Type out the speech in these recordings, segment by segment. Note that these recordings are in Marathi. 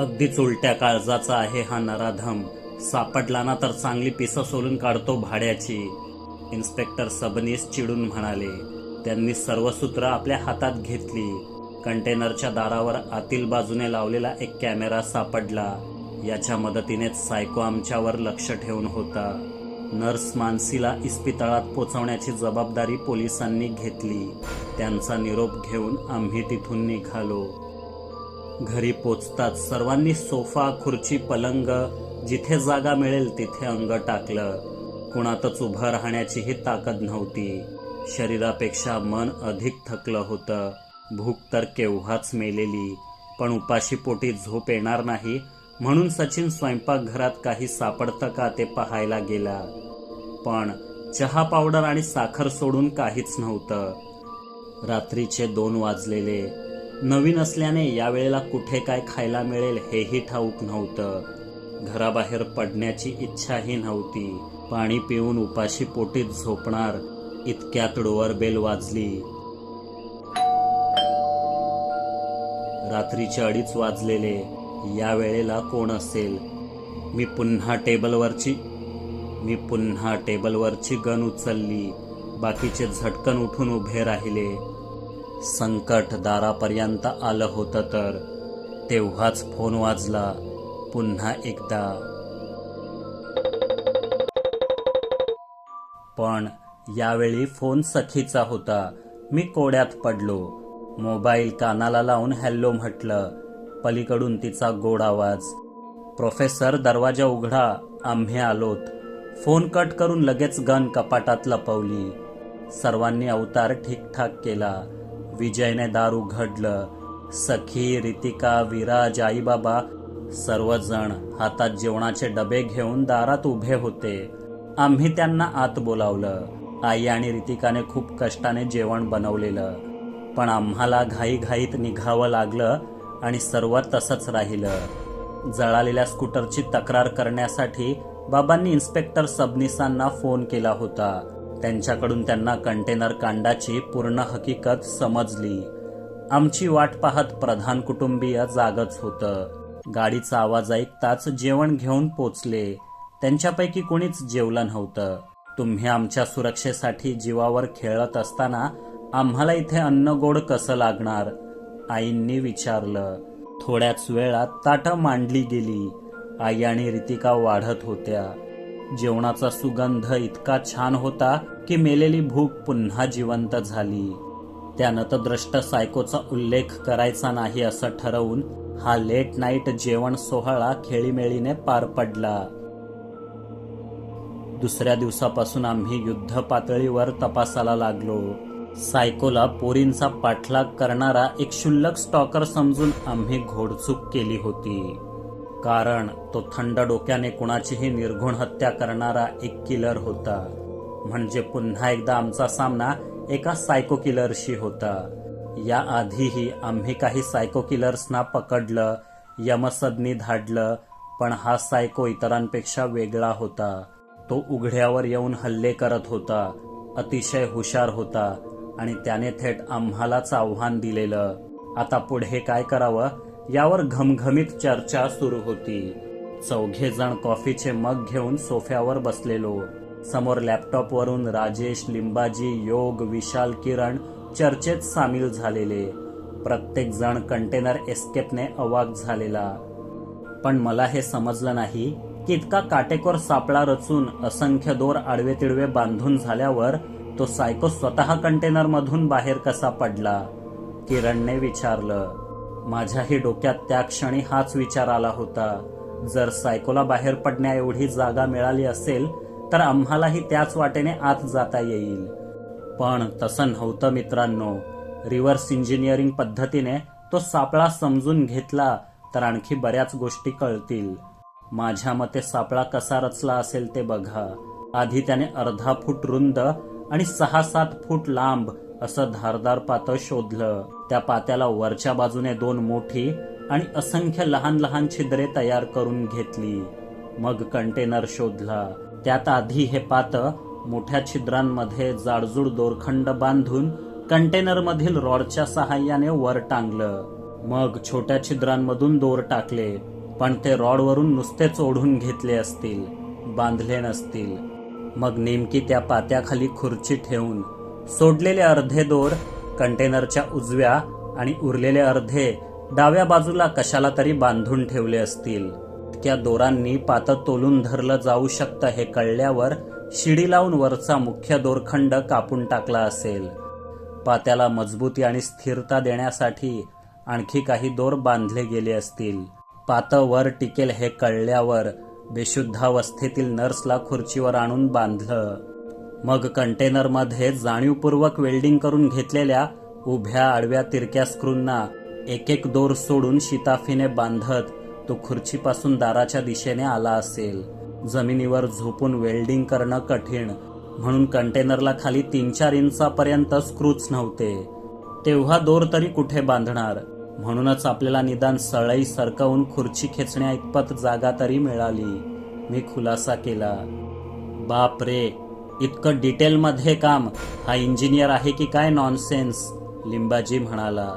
अगदीच उलट्या काळजाचा आहे हा नराधम सापडला ना तर चांगली पिसं सोलून काढतो भाड्याची. इन्स्पेक्टर सबनीस चिडून म्हणाले त्यांनी सर्व सूत्र आपल्या हातात घेतली. कंटेनरच्या दारावर आतील बाजूने लावलेला एक कॅमेरा सापडला. याच्या मदतीनेच सायको आमच्यावर लक्ष ठेवून होता. नर्स मानसीला इस्पितळात पोचवण्याची जबाबदारी पोलिसांनी घेतली. त्यांचा निरोप घेऊन आम्ही तिथून निघालो. घरी पोचताच सर्वांनी सोफा खुर्ची पलंग जिथे जागा मिळेल तिथे अंग टाकलं. कुणातच उभं राहण्याचीही ताकद नव्हती. शरीरापेक्षा मन अधिक थकलं होतं. भूक तर केव्हाच मेलेली पण उपाशी पोटी झोप येणार नाही म्हणून सचिन स्वयंपाकघरात काही सापडतं का ते पाहायला गेला. पण चहा पावडर आणि साखर सोडून काहीच नव्हतं. रात्रीचे दोन वाजलेले. नवीन असल्याने यावेळेला कुठे काय खायला मिळेल हेही ठाऊक नव्हतं. घराबाहेर पडण्याची इच्छाही नव्हती. पाणी पिऊन उपाशी पोटीत झोपणार इतक्यात डोअरबेल वाजली. रात्रीचे अडीच वाजलेले या वेळेला कोण असेल? मी पुन्हा टेबलवरची मी पुन्हा टेबलवरची गन उचलली. बाकीचे झटकन उठून उभे राहिले. संकट दारापर्यंत आलं होतं तर तेव्हाच फोन वाजला. पुन्हा एकदा. पण यावेळी फोन सखीचा होता. मी कोड्यात पडलो. मोबाईल कानाला लावून हॅलो म्हटलं. पलीकडून तिचा गोड आवाज. प्रोफेसर दरवाजा उघडा. आम्ही आलोत. फोन कट करून लगेच गन कपाटात लपवली. सर्वांनी अवतार ठीकठाक केला. विजयने दारू उघडलं सखी रितिका विराज आईबाबा सर्वजण हातात जेवणाचे डबे घेऊन दारात उभे होते. आम्ही त्यांना आत बोलावलं. आई आणि रितिकाने खूप कष्टाने जेवण बनवलेलं. पण आम्हाला घाईघाईत निघावं लागलं आणि सर्व तसंच राहिलं. जळालेल्या स्कूटरची तक्रार करण्यासाठी बाबांनी इन्स्पेक्टर सबनिसांना फोन केला होता. त्यांच्याकडून त्यांना कंटेनर कांडाची पूर्ण हकीकत समजली. आमची वाट पाहत प्रधान कुटुंबीय जागच होतं. गाडीचा आवाज ऐकताच जेवण घेऊन पोचले. त्यांच्यापैकी कोणीच जेवलं नव्हतं. तुम्ही आमच्या सुरक्षेसाठी जीवावर खेळत असताना आम्हाला इथे अन्न गोड कसं लागणार? आईंनी विचारलं. थोड्याच वेळात ताटं मांडली गेली. आई आणि रितिका वाढत होत्या. जेवणाचा सुगंध इतका छान होता की मेलेली भूक पुन्हा जिवंत झाली. त्यानं तर द्रष्ट सायकोचा उल्लेख करायचा नाही असं ठरवून हा लेट नाईट जेवण सोहळा खेळीमेळीने पार पडला. दुसऱ्या दिवसापासून आम्ही युद्ध पातळीवर तपासाला लागलो. सायकोला पोरींचा पाठलाग करणारा एक क्षुल्लक स्टॉकर समजून आम्ही घोडचूक केली होती. कारण तो थंड डोक्याने कुणाचीही निर्घुण हत्या करणारा एक किलर होता. म्हणजे पुन्हा एकदा आमचा सामना एका सायको किलरशी होता. याआधीही आम्ही काही सायको किलर्सना पकडलं यमसदनी धाडलं पण हा सायको इतरांपेक्षा वेगळा होता. तो उघड्यावर येऊन हल्ले करत होता अतिशय हुशार होता आणि त्याने थेट आम्हालाच आव्हान दिलेलं. आता पुढे काय करावं? यावर घमघमीत चर्चा सुरू होती. चौघे जण कॉफीचे मग घेऊन सोफ्यावर बसलेलो. समोर लॅपटॉपवरून राजेश लिंबाजी योग विशाल किरण चर्चेत सामील झालेले. प्रत्येक जण कंटेनर एस्केपने अवाक झालेला. पण मला हे समजलं नाही की इतका काटेकोर सापळा रचून असंख्य दोर आडवे तिडवे बांधून झाल्यावर तो सायको स्वतः कंटेनर मधून बाहेर कसा पडला? किरणने विचारलं. माझ्याही डोक्यात त्या क्षणी हाच विचार आला होता. जर सायकोला बाहेर पडण्या एवढी जागा मिळाली असेल तर आम्हालाही त्याच वाटेने आत जाता येईल. पण तसं नव्हतं मित्रांनो. रिव्हर्स इंजिनिअरिंग पद्धतीने तो सापळा समजून घेतला तर आणखी बऱ्याच गोष्टी कळतील. माझ्या मते सापळा कसा रचला असेल ते बघा. आधी त्याने अर्धा फूट रुंद आणि सहा सात फूट लांब असं धारदार पातळ शोधलं. त्या पात्याला वरच्या बाजूने दोन मोठी आणि असंख्य लहान लहान छिद्रे तयार करून घेतली. मग कंटेनर शोधला. त्यात आधी हे पात मोठ्या छिद्रांमध्ये जाडजूड दोरखंड बांधून कंटेनरमधील रॉडच्या सहाय्याने वर टांगलं. मग छोट्या छिद्रांमधून दोर टाकले पण ते रॉडवरून नुसतेच ओढून घेतले असतील बांधले नसतील. मग नेमकी त्या पात्याखाली खुर्ची ठेवून सोडलेले अर्धे दोर कंटेनरच्या उजव्या आणि उरलेले अर्धे डाव्या बाजूला कशाला तरी बांधून ठेवले असतील? त्या दोरांनी पातं तोलून धरलं जाऊ शकतं हे कळल्यावर शिडी लावून वरचा मुख्य दोरखंड कापून टाकला असेल. पात्याला मजबूती आणि स्थिरता देण्यासाठी आणखी काही दोर बांधले गेले असतील. पातं वर टिकेल हे कळल्यावर बेशुद्धावस्थेतील नर्सला खुर्चीवर आणून बांधलं. मग कंटेनरमध्ये जाणीवपूर्वक वेल्डिंग करून घेतलेल्या उभ्या आडव्या तिरक्या स्क्रूंना एक एक दोर सोडून शिताफीने बांधत तो खुर्चीपासून दाराच्या दिशेने आला असेल. जमिनीवर झोपून वेल्डिंग करणं कठीण म्हणून कंटेनरला खाली तीन चार इंचापर्यंत स्क्रूच नव्हते. तेव्हा दोर तरी कुठे बांधणार? म्हणूनच आपल्याला निदान सळई सरकवून खुर्ची खेचण्या इतपत जागा तरी मिळाली. मी खुलासा केला. बाप रे! इतकं डिटेलमध्ये काम हा इंजिनियर आहे की काय नॉनसेन्स लिंबाजी म्हणाला.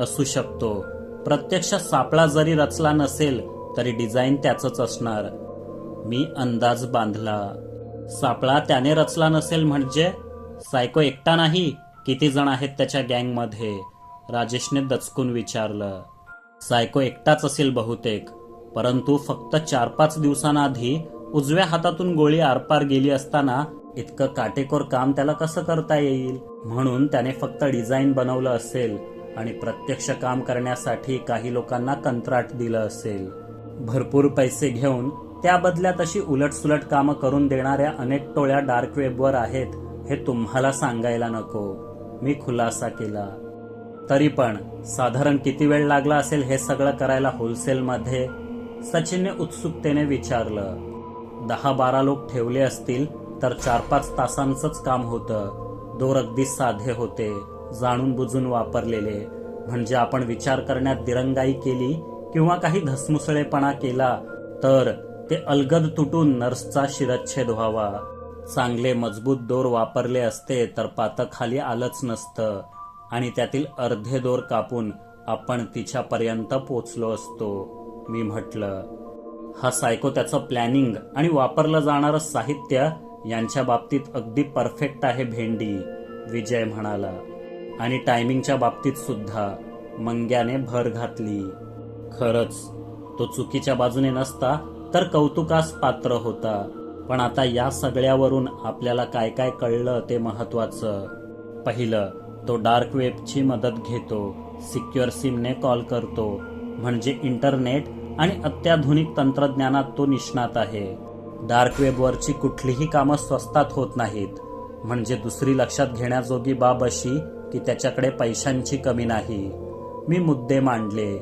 असू शकतो. प्रत्यक्ष सापळा जरी रचला नसेल तरी डिझाईन त्याचंच असणार. मी अंदाज बांधला. सापळा त्याने रचला नसेल म्हणजे? सायको एकटा नाही? किती जण आहेत त्याच्या गँगमध्ये? राजेशने दचकून विचारलं. सायको एकटाच असेल बहुतेक. परंतु फक्त चार पाच दिवसांआधी उजव्या हातातून गोळी आरपार गेली असताना इतकं काटेकोर काम त्याला कसं करता येईल? म्हणून त्याने फक्त डिझाईन बनवलं असेल आणि प्रत्यक्ष काम करण्यासाठी काही लोकांना कंत्राट दिलं असेल. भरपूर पैसे घेऊन त्या बदल्यात अशी उलटसुलट कामं करून देणाऱ्या अनेक टोळ्या डार्क वेबवर आहेत हे तुम्हाला सांगायला नको. मी खुलासा केला. तरी पण साधारण किती वेळ लागला असेल हे सगळं करायला होलसेलमध्ये? सचिनने उत्सुकतेने विचारलं. दहा बारा लोक ठेवले असतील तर चार पाच तासांचंच काम होतं. दोर अगदी साधे होते जाणून बुजून वापरलेले. म्हणजे आपण विचार करण्यात दिरंगाई केली किंवा काही धसमुसळेपणा केला तर ते अलगद तुटून नर्सचा शिरच्छेद व्हावा. चांगले मजबूत दोर वापरले असते तर पातं खाली आलंच नसतं. आणि त्यातील अर्धे दोर कापून आपण तिच्यापर्यंत पोचलो असतो. मी म्हटलं हा सायको त्याचं प्लॅनिंग आणि वापरलं जाणारं साहित्य यांच्या बाबतीत अगदी परफेक्ट आहे भेंडी विजय म्हणाला. आणि टायमिंगच्या बाबतीत सुद्धा मंग्याने भर घातली. खरंच तो चुकीच्या बाजूने नसता तर कौतुकास पात्र होता. पण आता या सगळ्यावरून आपल्याला काय काय कळलं ते महत्वाचं पहिलं तो डार्क वेबची मदत घेतो. सिक्युअर सिमने कॉल करतो. म्हणजे इंटरनेट आणि अत्याधुनिक तंत्रज्ञानात तो निष्णात आहे. डार्क वेबवरची कुठलीही कामं स्वस्तात होत नाहीत. म्हणजे दुसरी लक्षात घेण्याजोगी बाब अशी की त्याच्याकडे पैशांची कमी नाही. मी मुद्दे मांडले.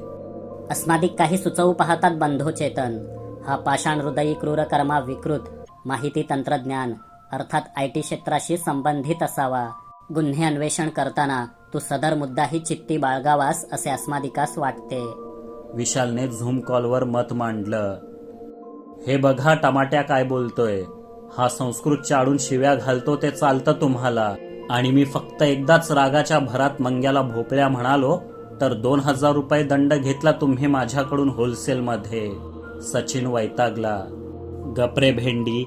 अस्मादिक काही सुचवू पाहतात बंधू चेतन. हा पाषाण हृदयी क्रूरकर्मा विकृत माहिती तंत्रज्ञान अर्थात आय टी क्षेत्राशी संबंधित असावा. गुन्हे अन्वेषण करताना तू सदर मुद्दाही चित्ती बाळगावास असे अस्मादिकास वाटते. विशालने झूम कॉलवर मत मांडलं. हे बघा टमाट्या काय बोलतोय. हा संस्कृत चाडून शिव्या घालतो ते चालतं तुम्हाला. आणि मी फक्त एकदाच रागाच्या भरात मंग्याला भोपळ्या म्हणालो तर दोन हजार रुपये दंड घेतला तुम्ही माझ्याकडून होलसेलमध्ये. सचिन वैतागला. गपरे भेंडी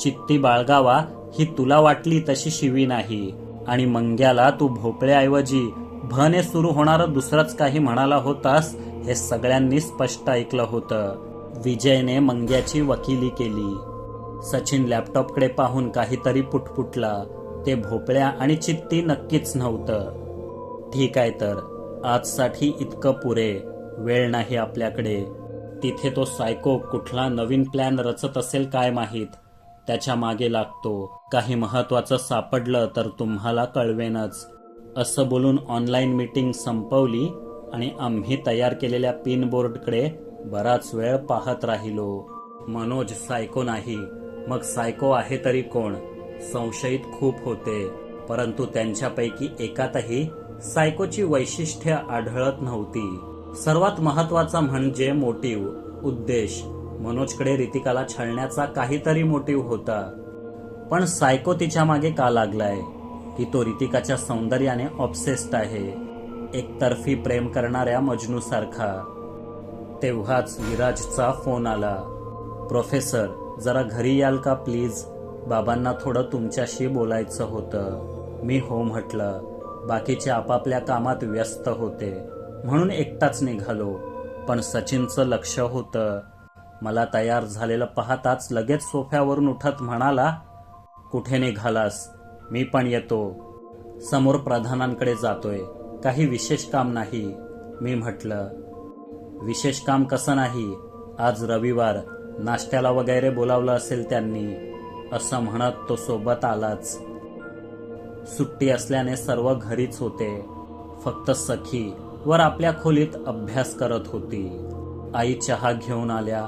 चित्ती बाळगावा ही तुला वाटली तशी शिवी नाही. आणि मंग्याला तू भोपळ्याऐवजी भने सुरू होणारं दुसरंच काही म्हणाला होतास हे सगळ्यांनी स्पष्ट ऐकलं होतं. विजयने मंग्याची वकिली केली. सचिन लॅपटॉपकडे पाहून काहीतरी पुटपुटला. ते भोपळ्या आणि चित्ती नक्कीच नव्हतं. ठीक आहे तर आजसाठी इतकं पुरे. वेळ नाही आपल्याकडे. तिथे तो सायको कुठला नवीन प्लॅन रचत असेल काय माहीत? त्याच्यामागे लागतो. काही महत्वाचं सापडलं तर तुम्हाला कळवेनच. असं बोलून ऑनलाईन मीटिंग संपवली आणि आम्ही तयार केलेल्या पिन बोर्डकडे बराच वेळ पाहत राहिलो. मनोज सायको नाही. मग सायको आहे तरी कोण? संशयित खूप होते. परंतु त्यांच्यापैकी एकातही सायकोची वैशिष्ट्य आढळत नव्हती. सर्वात महत्त्वाचा म्हणजे मोटिव उद्देश. मनोजकडे रितिकाला छळण्याचा काहीतरी मोटिव होता. पण सायको तिच्यामागे का लागलाय? की तो रितिकाच्या सौंदर्याने ऑब्सेस्ड आहे? एकतर्फी प्रेम करणाऱ्या मजनूसारखा. तेव्हाच विराजचा फोन आला. प्रोफेसर जरा घरी याल का प्लीज? बाबांना थोडं तुमच्याशी बोलायचं होतं. मी हो म्हटलं. बाकीचे आपापल्या कामात व्यस्त होते. म्हणून एकटाच निघालो. पण सचिनचं लक्ष होतं. मला तयार झालेलं पाहताच लगेच सोफ्यावरून उठत म्हणाला कुठे निघालास? मी पण येतो. समोर प्रधानांकडे जातोय. काही विशेष काम नाही. मी म्हटलं विशेष काम कसं नाही? आज रविवार. नाश्त्याला वगैरे बोलावलं असेल त्यांनी. असं म्हणत तो सोबत आलाच. सुट्टी असल्याने सर्व घरीच होते. फक्त सखी वर आपल्या खोलीत अभ्यास करत होती. आई चहा घेऊन आल्या.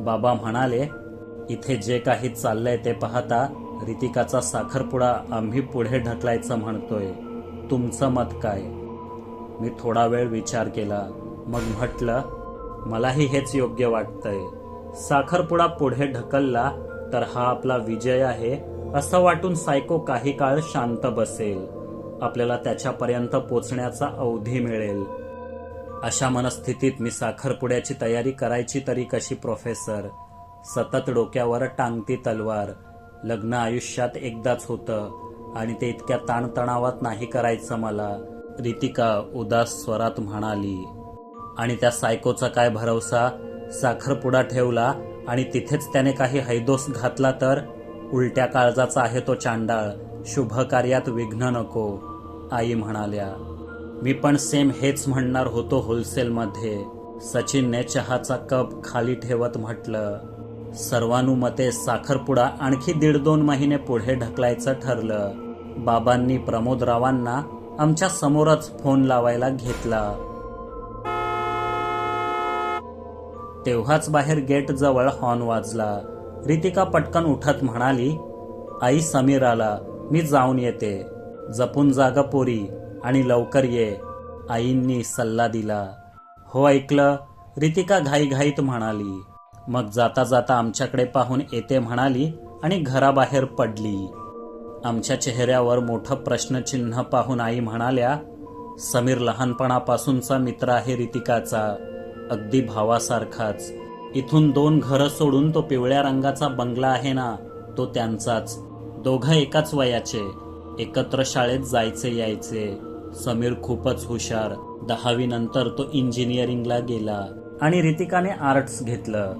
बाबा म्हणाले इथे जे काही चाललंय ते पाहता रितिकाचा साखरपुडा आम्ही पुढे ढकलायचं म्हणतोय. तुमचं मत काय? मी थोडा वेळ विचार केला. मग म्हटलं मलाही हेच योग्य वाटतंय. साखरपुडा पुढे ढकलला तर हा आपला विजय आहे असं वाटून सायको काही काळ शांत बसेल. आपल्याला त्याच्यापर्यंत पोचण्याचा अवधी मिळेल. अशा मनस्थितीत मी साखरपुड्याची तयारी करायची तरी कशी प्रोफेसर? सतत डोक्यावर टांगती तलवार. लग्न आयुष्यात एकदाच होतं आणि ते इतक्या ताणतणावात नाही करायचं मला. रितिका उदास स्वरात म्हणाली आणि त्या सायकोचा काय भरवसा? साखरपुडा ठेवला आणि तिथेच त्याने काही हैदोस घातला तर उलट्या काळजाचा आहे तो चांडाळ. शुभ कार्यात विघ्न नको आई म्हणाल्या. मी पण सेम हेच म्हणणार होतो होलसेलमध्ये. सचिनने चहाचा कप खाली ठेवत म्हटलं. सर्वानुमते साखरपुडा आणखी दीड दोन महिने पुढे ढकलायचं ठरलं. बाबांनी प्रमोदरावांना आमच्या समोरच फोन लावायला घेतला. तेव्हाच बाहेर गेट जवळ हॉर्न वाजला. रितिका पटकन उठत म्हणाली आई समीर आला मी जाऊन येते. जपून जागा पोरी आणि लवकर ये. आईंनी सल्ला दिला. हो ऐकलं. रितिका घाईघाईत म्हणाली. मग जाता जाता आमच्याकडे पाहून येते म्हणाली आणि घराबाहेर पडली. आमच्या चेहऱ्यावर मोठं प्रश्नचिन्ह पाहून आई म्हणाल्या समीर लहानपणापासूनचा मित्र आहे रितिकाचा. अगदी भावासारखाच. इथून दोन घरं सोडून तो पिवळ्या रंगाचा बंगला आहे ना तो त्यांचाच. दोघं एकाच वयाचे. एकत्र शाळेत जायचे यायचे. समीर खूपच हुशार. दहावी नंतर तो इंजिनिअरिंगला गेला आणि रितिकाने आर्ट्स घेतलं.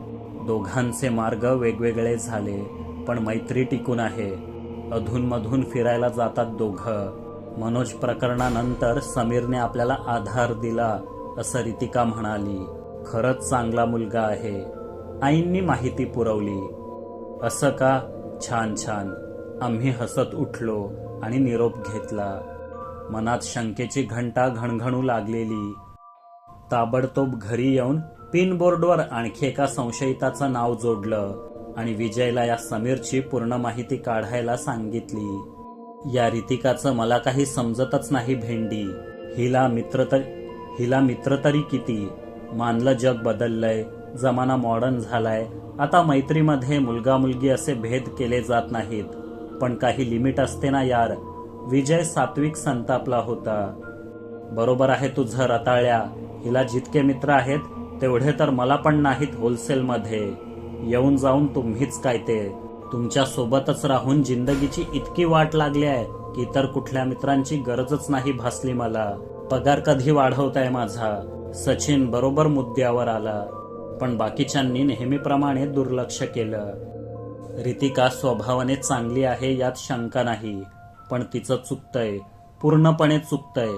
दोघांचे मार्ग वेगवेगळे झाले पण मैत्री टिकून आहे. अधूनमधून फिरायला जातात दोघं. मनोज प्रकरणानंतर समीरने आपल्याला आधार दिला असं रितिका म्हणाली. खरंच चांगला मुलगा आहे. आईंनी माहिती पुरवली. असं का? छान छान. आम्ही हसत उठलो आणि निरोप घेतला. मनात शंकेची घंटा घणघणू लागलेली. ताबडतोब घरी येऊन पिन बोर्डवर आणखी एका संशयिताचं नाव जोडलं आणि विजयला या समीरची पूर्ण माहिती काढायला सांगितली. या रितिकाचं मला काही समजतच नाही भेंडी. हिला मित्र तर हिला मित्र तरी किती? मानलं जग बदललंय जमाना मॉडर्न झालाय. आता मैत्रीमध्ये मुलगा मुलगी असे भेद केले जात नाहीत. पण काही लिमिट असते ना यार. विजय सात्विक संतापला होता. बरोबर आहे तुझं रताळ्या हिला जितके मित्र आहेत तेवढे तर मला पण नाहीत होलसेलमध्ये येऊन जाऊन तुम्हीच काय ते. तुमच्या सोबतच राहून जिंदगीची इतकी वाट लागली आहे की इतर कुठल्या मित्रांची गरजच नाही भासली मला. पगार कधी वाढवताय माझा? सचिन बरोबर मुद्द्यावर आला पण बाकीच्यांनी नेहमीप्रमाणे दुर्लक्ष केलं. रितिका स्वभावाने चांगली आहे यात शंका नाही पण तिचं चुकतंय पूर्णपणे चुकतंय.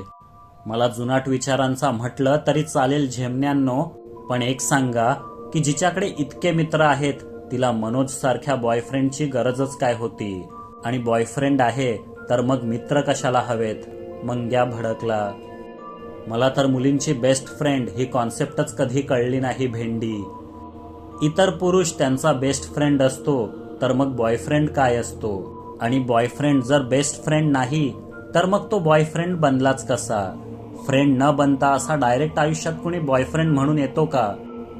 मला जुनाट विचारांचा म्हटलं तरी चालेल झेमण्यांनो पण एक सांगा की जिच्याकडे इतके मित्र आहेत तिला मनोज सारख्या बॉयफ्रेंडची गरजच काय होती? आणि बॉयफ्रेंड आहे तर मग मित्र कशाला हवेत? मंग्या भडकला. मला तर मुलींची बेस्ट फ्रेंड ही कॉन्सेप्टच कधी कळली नाही भेंडी. इतर पुरुष त्यांचा बेस्ट फ्रेंड असतो तर मग बॉयफ्रेंड काय असतो? आणि बॉयफ्रेंड जर बेस्ट फ्रेंड नाही तर मग तो बॉयफ्रेंड बनलाच कसा? फ्रेंड न बनता असा डायरेक्ट आयुष्यात कुणी बॉयफ्रेंड म्हणून येतो का?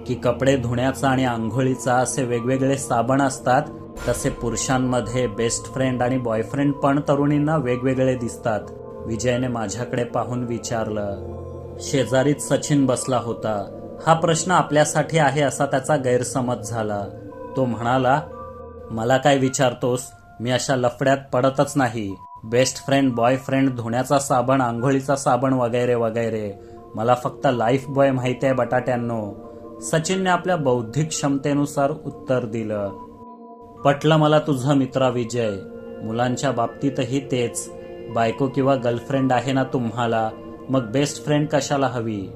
की कपडे धुण्याचा आणि आंघोळीचा असे वेगवेगळे साबण असतात तसे पुरुषांमध्ये बेस्ट फ्रेंड आणि बॉयफ्रेंड पण तरुणींना वेगवेगळे दिसतात. विजयने माझ्याकडे पाहून विचारलं शेजारीच सचिन बसला होता. हा प्रश्न आपल्यासाठी आहे असा त्याचा गैरसमज झाला. तो म्हणाला मला काय विचारतोस? मी अशा लफड्यात पडतच नाही. बेस्ट फ्रेंड बॉयफ्रेंड धुण्याचा साबण आंघोळीचा साबण वगैरे वगैरे. मला फक्त लाईफ बॉय माहिती आहे बटाट्यांनो. सचिनने आपल्या बौद्धिक क्षमतेनुसार उत्तर दिलं पटलं मला तुझं मित्रा विजय. मुलांच्या बाबतीतही तेच. बायको किंवा गर्लफ्रेंड आहे ना तुम्हाला मग बेस्ट फ्रेंड कशाला हवी?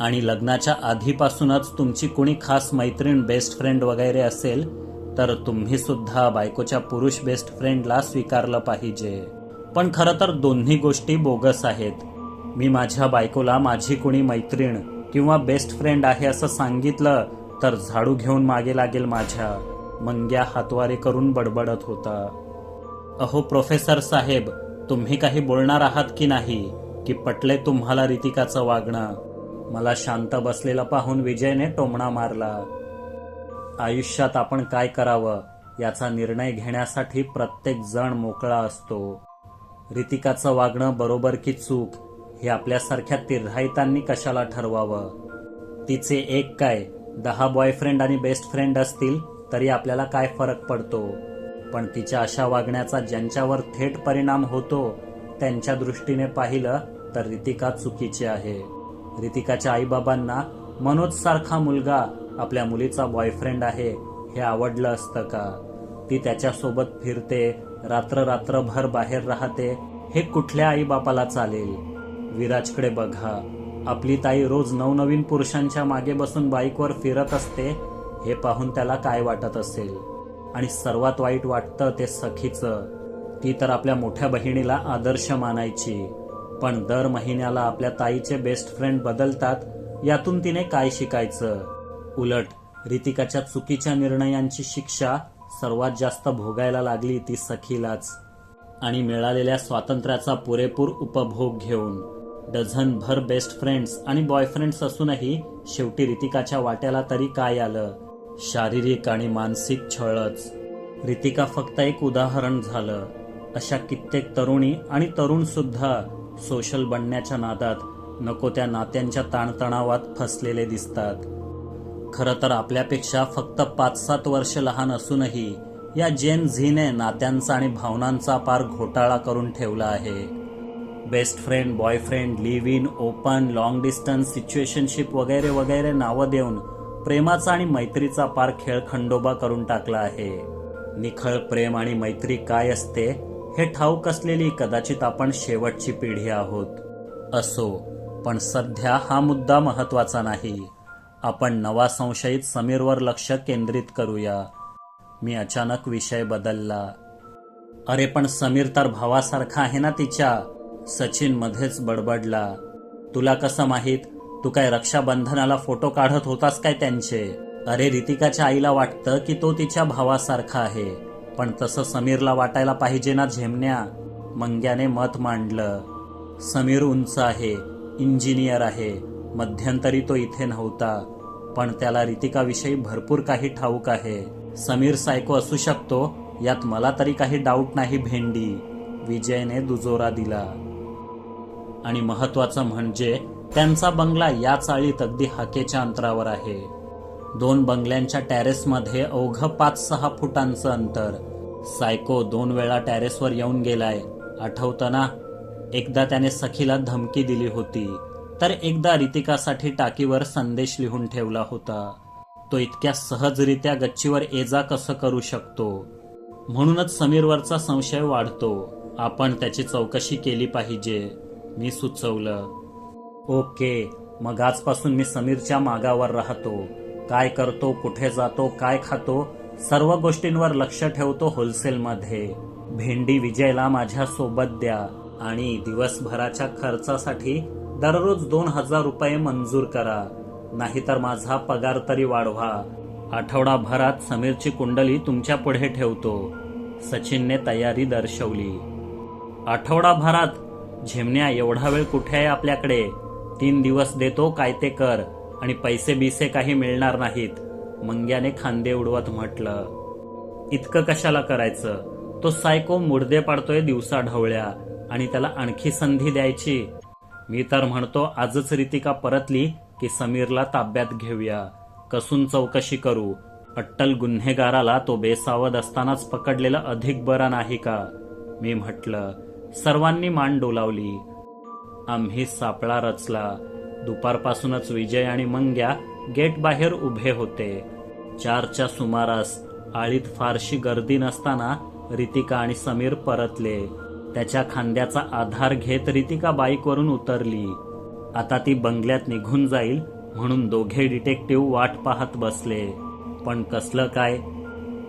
आणि लग्नाच्या आधीपासूनच तुमची कुणी खास मैत्रीण बेस्ट फ्रेंड वगैरे असेल तर तुम्ही सुद्धा बायकोच्या पुरुष बेस्ट फ्रेंडला स्वीकारलं पाहिजे. पण खरं तर दोन्ही गोष्टी बोगस आहेत. मी माझ्या बायकोला माझी कुणी मैत्रीण किंवा बेस्ट फ्रेंड आहे असं सांगितलं तर झाडू घेऊन मागे लागेल माझ्या. मंग्या हातवारे करून बडबडत होता. अहो प्रोफेसर साहेब तुम्ही काही बोलणार आहात की नाही? की पटले तुम्हाला रितिकाचं वागणं? मला शांत बसलेला पाहून विजयने टोमणा मारला. आयुष्यात आपण काय करावं? याचा निर्णय घेण्यासाठी प्रत्येक जण मोकळा असतो. रितिकाचं वागणं बरोबर की चूक हे आपल्यासारख्या तिर्हाईतांनी कशाला ठरवावं? तिचे एक काय दहा बॉयफ्रेंड आणि बेस्ट फ्रेंड असतील तरी आपल्याला काय फरक पडतो? पण तिच्या अशा वागण्याचा ज्यांच्यावर थेट परिणाम होतो त्यांच्या दृष्टीने पाहिलं तर रितिका चुकीची आहे. रितिकाच्या आईबाबांना मनोज सारखा मुलगा आपल्या मुलीचा बॉयफ्रेंड आहे हे आवडलं असतं का? ती त्याच्यासोबत फिरते रात्र रात्रभर बाहेर राहते हे कुठल्या आईबापाला चालेल? विराजकडे बघा. आपली ताई रोज नवनवीन पुरुषांच्या मागे बसून बाईकवर फिरत असते हे पाहून त्याला काय वाटत असेल? आणि सर्वात वाईट वाटतं ते सखीचं. ती तर आपल्या मोठ्या बहिणीला आदर्श मानायची. पण दर महिन्याला आपल्या ताईचे बेस्ट फ्रेंड बदलतात यातून तिने काय शिकायचं? उलट रितिकाच्या चुकीच्या निर्णयांची शिक्षा सर्वात जास्त भोगायला लागली ती सखीलाच. आणि मिळालेल्या स्वातंत्र्याचा पुरेपूर उपभोग घेऊन. डझनभर बेस्ट फ्रेंड्स आणि बॉयफ्रेंड्स असूनही शेवटी रितिकाच्या वाट्याला तरी काय आलं? शारीरिक आणि मानसिक छळच. रितिका फक्त एक उदाहरण झालं. अशा कित्येक तरुणी आणि तरुण सुद्धा सोशल बनण्याच्या नादात नको त्या नात्यांच्या ताणतणावात फसलेले दिसतात. खरं तर आपल्यापेक्षा फक्त पाच सात वर्ष लहान असूनही या जेन झीने नात्यांचा आणि भावनांचा पार घोटाळा करून ठेवला आहे. Best friend boyfriend live in open long distance situationship वगैरे वगैरे नावं देऊन प्रेमाचा आणि मैत्रीचा पार खेळ खंडोबा करून टाकला आहे. निखळ प्रेम आणि मैत्री काय असते हे ठाऊक असलेली कदाचित आपण शेवटची पिढी आहोत. असो पण सध्या हा मुद्दा महत्त्वाचा नाही. आपण नवा संशयित समीरवर लक्ष केंद्रित करूया. मी अचानक विषय बदलला. अरे पण समीर तर भावासारखा आहे ना तिच्या? सचिन मध्येच बडबडला. तुला कसं माहीत? तू काय रक्षाबंधनाला फोटो काढत होतास काय त्यांचे? अरे रितिकाच्या आईला वाटतं की तो तिच्या भावासारखा आहे. पण तसं समीरला वाटायला पाहिजे ना झेमण्या. मंग्याने मत मांडलं. समीर उंच आहे इंजिनियर आहे. मध्यंतरी तो इथे नव्हता. पण त्याला रितिकाविषयी भरपूर काही ठाऊक आहे. समीर सायको असू शकतो यात मला तरी काही डाऊट नाही भेंडी. विजयने दुजोरा दिला. आणि महत्वाचं म्हणजे त्यांचा बंगला या चाळीत अगदी हाकेच्या अंतरावर आहे. दोन बंगल्यांच्या टॅरेसमध्ये अवघं पाच सहा फुटांचं अंतर. सायको दोन वेळा टॅरेसवर येऊन गेलाय. आठवताना एकदा त्याने सखीला धमकी दिली होती. तर एकदा रितिकासाठी टाकीवर संदेश लिहून ठेवला होता. तो इतक्या सहजरित्या गच्चीवर एजा कसं करू शकतो? म्हणूनच समीरवरचा संशय वाढतो. आपण त्याची चौकशी केली पाहिजे. मी सुचवलं. ओके मग आजपासून मी समीरच्या मागावर राहतो. काय करतो कुठे जातो काय खातो सर्व गोष्टींवर लक्ष ठेवतो होलसेलमध्ये. भेंडी विजयला माझ्या सोबत द्या आणि दिवसभराच्या खर्चासाठी दररोज दोन हजार रुपये मंजूर करा. नाहीतर माझा पगार तरी वाढवा. आठवडाभरात समीरची कुंडली तुमच्यापुढे ठेवतो. सचिनने तयारी दर्शवली. आठवडाभरात? झेमण्या एवढा वेळ कुठे आहे आपल्याकडे? तीन दिवस देतो काय ते कर. आणि पैसे बिसे काही मिळणार नाहीत. मंग्याने खांदे उडवत म्हटलं. इतकं कशाला करायचं? तो सायको मुर्दे पाडतोय दिवसा ढवळ्या. आणि त्याला आणखी संधी द्यायची. मी तर म्हणतो आजच रितिका परतली की समीरला ताब्यात घेऊया. कसून चौकशी करू? अट्टल गुन्हेगाराला तो बेसावध असतानाच पकडलेलं अधिक बरं नाही का? मी म्हटलं सर्वांनी मान डोलावली. आम्ही सापळा रचला. दुपारपासूनच विजय आणि मंग्या गेट बाहेर उभे होते. चारच्या सुमारास आळीत फारशी गर्दी नसताना रितिका आणि समीर परतले. त्याच्या खांद्याचा आधार घेत रितिका बाईकवरून उतरली. आता ती बंगल्यात निघून जाईल म्हणून दोघे डिटेक्टिव्ह वाट पाहत बसले. पण कसलं काय?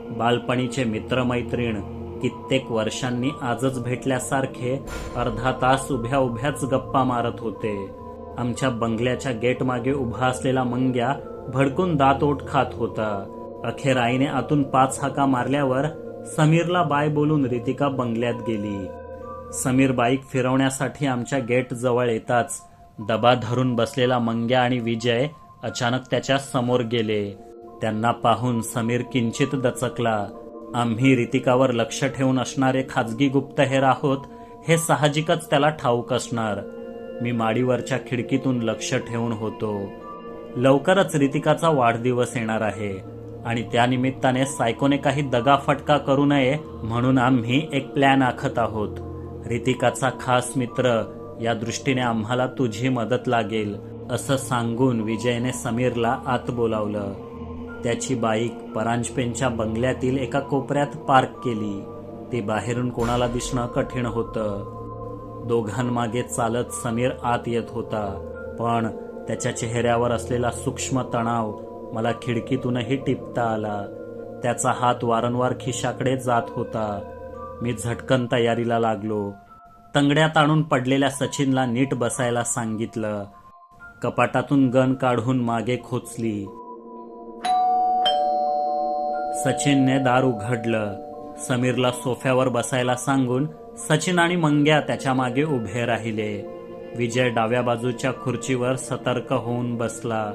बालपणीचे मित्रमैत्रीण कित्येक वर्षांनी आजच भेटल्यासारखे अर्धा तास उभ्या उभ्याच गप्पा मारत होते. आमच्या बंगल्याच्या गेट मागे उभा असलेला मंग्या भडकून दात ओट खात होता. अखेर आईने आतून पाच हाका मारल्यावर समीरला बाय बोलून रितिका बंगल्यात गेली. समीर बाईक फिरवण्यासाठी आमच्या गेट जवळ येताच दबा धरून बसलेला मंग्या आणि विजय अचानक त्याच्यासमोर गेले. त्यांना पाहून समीर किंचित दचकला. आम्ही रितिकावर लक्ष ठेवून असणारे खाजगी गुप्तहेर आहोत हे साहजिकच त्याला ठाऊक असणार. मी माडीवरच्या खिडकीतून लक्ष ठेवून होतो. लवकरच रितिकाचा वाढदिवस येणार आहे आणि त्यानिमित्ताने सायकोने काही दगाफटका करू नये म्हणून आम्ही एक प्लॅन आखत आहोत. रितिकाचा खास मित्र या दृष्टीने आम्हाला तुझी मदत लागेल असं सांगून विजयने समीरला आत बोलावलं. त्याची बाईक परांजपेनच्या बंगल्यातील एका कोपऱ्यात पार्क केली. ती बाहेरून कोणाला दिसणं कठीण होतं. दोघांमागे चालत समीर आत येत होता. पण त्याच्या चेहऱ्यावर असलेला सूक्ष्म तणाव मला खिडकीतूनही टिपता आला. त्याचा हात वारंवार खिशाकडे जात होता. मी झटकन तयारीला लागलो. तंगड्यात आणून पडलेल्या सचिनला नीट बसायला सांगितलं. कपाटातून गन काढून मागे खोचली. सचिनने दार उघडलं समीरला सोफ्यावर बसायला सांगून सचिन आणि मंग्या त्याच्यामागे उभे राहिले. विजय डाव्या बाजूच्या खुर्चीवर सतर्क होऊन बसला.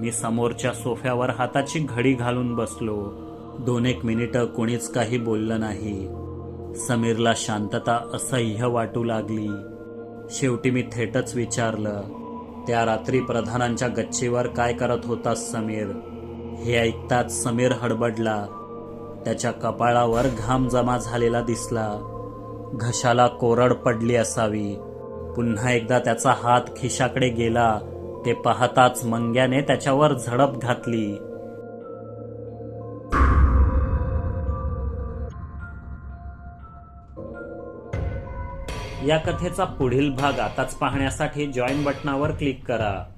मी समोरच्या सोफ्यावर हाताची घडी घालून बसलो. दोन एक मिनिटं कोणीच काही बोललं नाही. समीरला शांतता असह्य वाटू लागली. शेवटी मी थेटच विचारलं त्या रात्री प्रधानांच्या गच्चीवर काय करत होतास समीर? हे ऐकताच समीर हडबडला. त्याच्या कपाळावर घाम जमा झालेला दिसला. घशाला कोरड पडली असावी. पुन्हा एकदा त्याचा हात खिशाकडे गेला. ते पाहताच मंग्याने त्याच्यावर झडप घातली. या कथेचा पुढील भाग आताच पाहण्यासाठी जॉईन बटनावर क्लिक करा.